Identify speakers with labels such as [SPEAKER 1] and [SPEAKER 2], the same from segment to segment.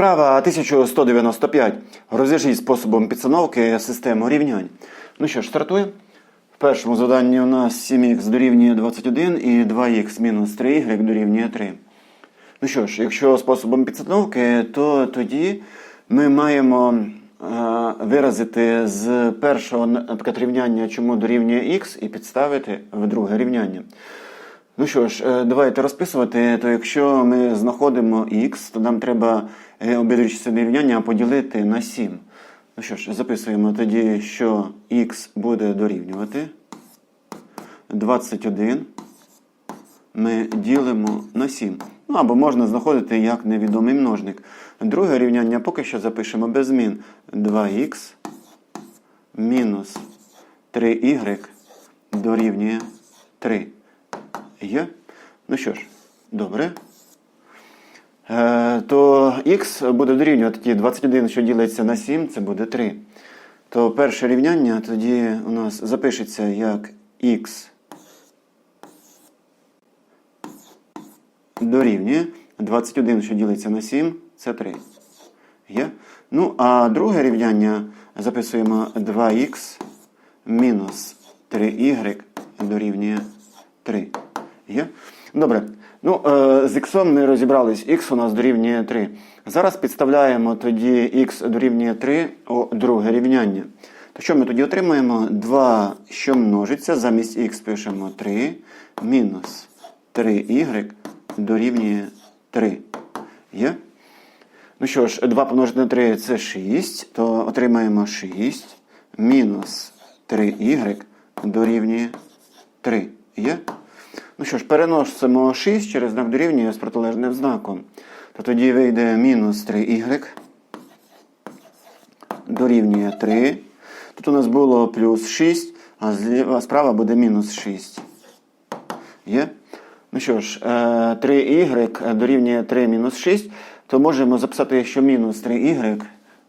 [SPEAKER 1] Вправа 1195. Розв'яжіть способом підстановки систему рівнянь. Ну що ж, стартуємо. В першому заданні у нас 7х дорівнює 21 і 2х мінус 3y дорівнює 3. Ну що ж, якщо способом підстановки, то тоді ми маємо е, виразити з першого наприклад, рівняння, чому дорівнює х, і підставити в друге рівняння. Ну що ж, е, давайте розписувати. То якщо ми знаходимо х, то нам треба е, обидві частини рівняння поділити на 7. Ну що ж, записуємо тоді, що х буде дорівнювати 21. Ми ділимо на 7. Ну або можна знаходити як невідомий множник. Друге рівняння поки що запишемо без змін. 2х мінус 3y дорівнює 3. Є? Ну що ж, добре. Е, то х буде дорівнювати тоді 21, що ділиться на 7, це буде 3. То перше рівняння тоді у нас запишеться як х дорівнює 21, що ділиться на 7, це 3. Є? Ну, а друге рівняння записуємо 2х мінус 3y дорівнює 3. Є? Добре. Ну, е, з х ми розібрались. Х у нас дорівнює 3. Зараз підставляємо тоді х дорівнює 3 у друге рівняння. То що ми тоді отримаємо? 2, що множиться, замість х пишемо 3 мінус 3y дорівнює 3. Є? Ну що ж, 2 помножити на 3 це 6, то отримаємо 6 мінус 3y дорівнює 3. Є? Ну що ж, переносимо 6 через знак дорівнює з протилежним знаком. То тоді вийде мінус 3y дорівнює 3. Тут у нас було плюс 6, а зліва справа буде мінус 6. Є? Ну що ж, 3y дорівнює 3 мінус 6, то можемо записати, що мінус 3y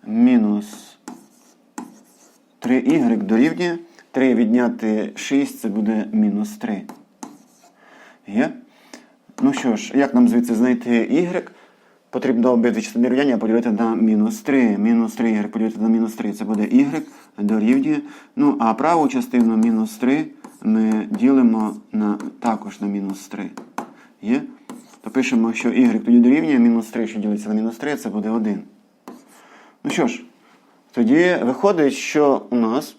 [SPEAKER 1] мінус 3y дорівнює 3 відняти 6, це буде мінус 3. Є? Ну що ж, як нам звідси знайти y? Потрібно обидві частини рівняння поділити на мінус 3. Мінус 3 y поділити на мінус 3, це буде y дорівнює. Ну, а праву частину мінус 3 ми ділимо на, також на мінус 3. Є? То пишемо, що y тоді дорівнює мінус 3, що ділиться на мінус 3, це буде 1. Ну що ж, тоді виходить, що у нас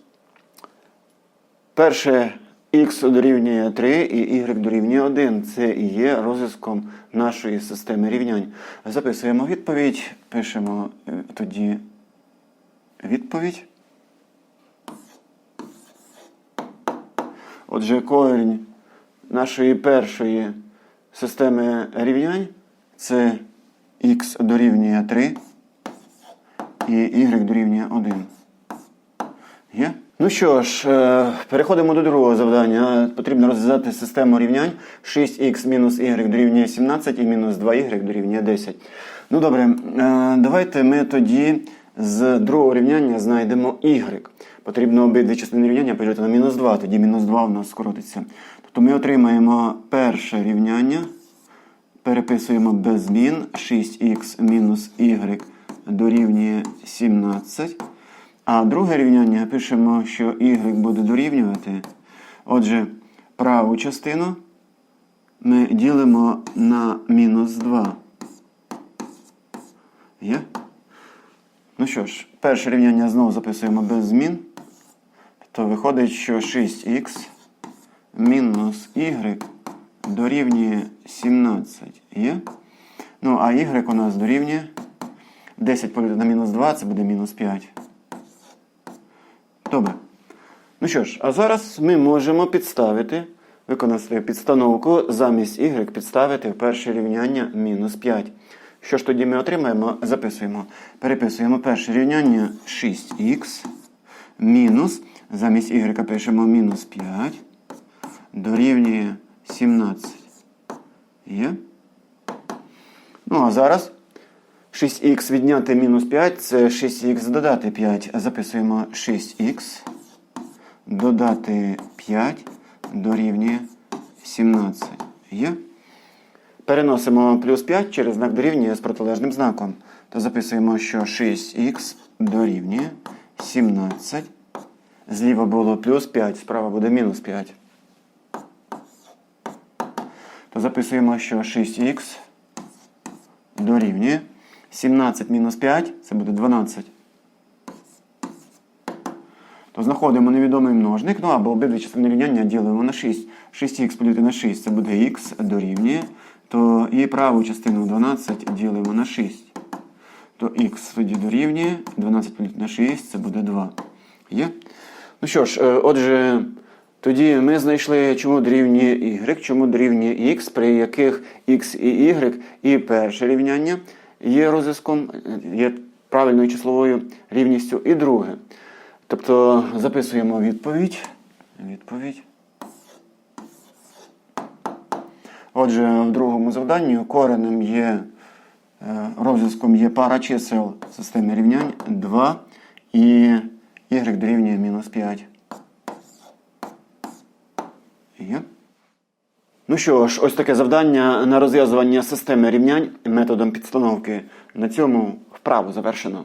[SPEAKER 1] перше х дорівнює 3 і y дорівнює 1. Це і є розв'язком нашої системи рівнянь. Записуємо відповідь, пишемо е, тоді відповідь. Отже, корінь нашої першої системи рівнянь це х дорівнює 3 і y дорівнює 1. Є? Ну що ж, е, переходимо до другого завдання. Потрібно розв'язати систему рівнянь 6х мінус y дорівнює 17 і мінус 2y дорівнює 10. Ну добре, е, давайте ми тоді з другого рівняння знайдемо y. Потрібно обидві частини рівняння поділити на мінус 2, тоді мінус 2 у нас скоротиться. Тобто ми отримаємо перше рівняння, переписуємо без змін 6х мінус y дорівнює 17. А друге рівняння пишемо, що y буде дорівнювати. Отже, праву частину ми ділимо на мінус 2. Є? Ну що ж, перше рівняння знову записуємо без змін. То виходить, що 6х мінус y дорівнює 17. Є? Ну, а y у нас дорівнює 10 поділити на мінус 2, це буде мінус 5. Добре. Ну що ж, а зараз ми можемо підставити, виконати підстановку, замість y підставити в перше рівняння мінус 5. Що ж тоді ми отримаємо? Записуємо. Переписуємо перше рівняння 6х мінус, замість y пишемо мінус 5, дорівнює 17. Є? Ну, а зараз 6х відняти мінус 5 це 6х додати 5. Записуємо 6х додати 5 дорівнює 17. Є? переносимо плюс 5 через знак дорівнює з протилежним знаком. То записуємо, що 6х дорівнює 17. Зліва було плюс 5, справа буде мінус 5. То записуємо, що 6х дорівнює 17 мінус 5, це буде 12. То знаходимо невідомий множник, ну або обидві частини рівняння ділимо на 6. 6х поділити на 6 це буде х дорівнює. То і праву частину 12 ділимо на 6. То х тоді дорівнює. 12 поділити на 6 це буде 2. Є? Ну що ж, е, отже, тоді ми знайшли, чому дорівнює y, чому дорівнює x, при яких x і y і перше рівняння є розв'язком, є правильною числовою рівністю, і друге. Тобто записуємо відповідь. Відповідь. Отже, в другому завданні коренем є е, розв'язком є пара чисел системи рівнянь 2 і y дорівнює мінус 5. Є. Ну що ж, ось таке завдання на розв'язування системи рівнянь методом підстановки. На цьому вправу завершено.